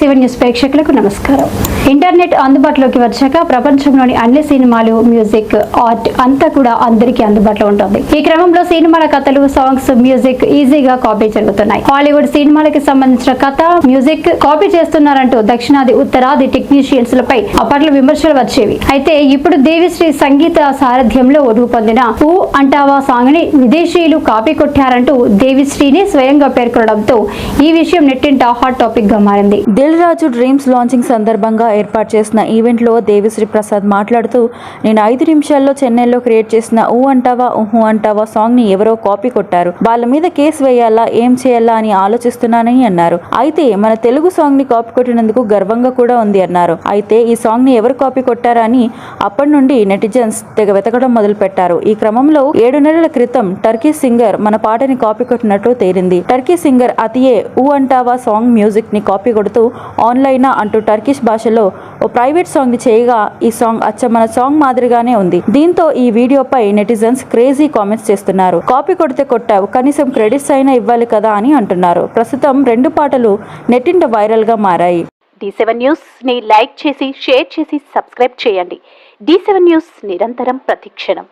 Seven news ప్రేక్షకులకు నమస్కారం. Internet అందుబాటులోకి వచ్చాక ప్రపంచంలోని అన్ని సినిమాలు మ్యూజిక్ ఆర్ట్ అంతా కూడా అందరికీ అందుబాటులో ఉంటుంది. ఈ క్రమంలో సినిమాల కథలు సాంగ్స్ మ్యూజిక్ ఈజీగా కాపీ జరుగుతున్నాయి. హాలీవుడ్ సినిమాలకి సంబంధించిన కథ మ్యూజిక్ కాపీ చేస్తున్నారంటూ దక్షిణాది ఉత్తరాది టెక్నీషియన్స్ లపై అప్పట్లో విమర్శలు వచ్చేవి. అయితే ఇప్పుడు దేవిశ్రీ సంగీత సారథ్యంలో రూపొందిన ఊ అంటావా సాంగ్ని విదేశీయులు కాపీ కొట్టారంటూ దేవిశ్రీని స్వయంగా పేర్కొనడంతో ఈ విషయం నెట్టింట హాట్ టాపిక్గా మారింది. దిల్ రాజు డ్రీమ్స్ లాంచింగ్ సందర్భంగా ఏర్పాటు చేసిన ఈవెంట్లో దేవిశ్రీ ప్రసాద్ మాట్లాడుతూ నేను ఐదు నిమిషాల్లో చెన్నైలో క్రియేట్ చేసిన ఊ అంటావా ఊహు అంటావా సాంగ్ని ఎవరో కాపీ కొట్టారు. వాళ్ళ మీద కేసు వేయాలా ఏం చేయాలా అని ఆలోచిస్తున్నానని అన్నారు. అయితే మన తెలుగు సాంగ్ని కాపీ కొట్టినందుకు గర్వంగా కూడా ఉంది అన్నారు. అయితే ఈ సాంగ్ని ఎవరు కాపీ కొట్టారా అని అప్పటి నుండి నెటిజన్స్ తెగ వెతకడం మొదలు పెట్టారు ఈ క్రమంలో ఏడు నెలల క్రితం టర్కీ సింగర్ మన పాటని కాపీ కొట్టినట్లు తేలింది. Turkey singer Atiye Oo Antava song మ్యూజిక్ని copy కొడుతూ ఆన్లైన్ అంటూ టర్కిష్ భాషలో ఓ ప్రైవేట్ సాంగ్ చేయగా ఈ సాంగ్ అచ్చ మన సాంగ్ మాదిరిగానే ఉంది. దీంతో ఈ వీడియోపై నెటిజన్స్ క్రేజీ కామెంట్స్ చేస్తున్నారు. కాపీ కొడితే కొట్టావు కనీసం క్రెడిట్స్ అయినా ఇవ్వాలి కదా అని అంటున్నారు. ప్రస్తుతం రెండు పాటలు నెట్టింట వైరల్గా మారాయి. డి సెవెన్ న్యూస్ని లైక్ చేసి షేర్ చేసి సబ్స్క్రైబ్ చేయండి. డి సెవెన్ న్యూస్ నిరంతరం ప్రతిక్షణం.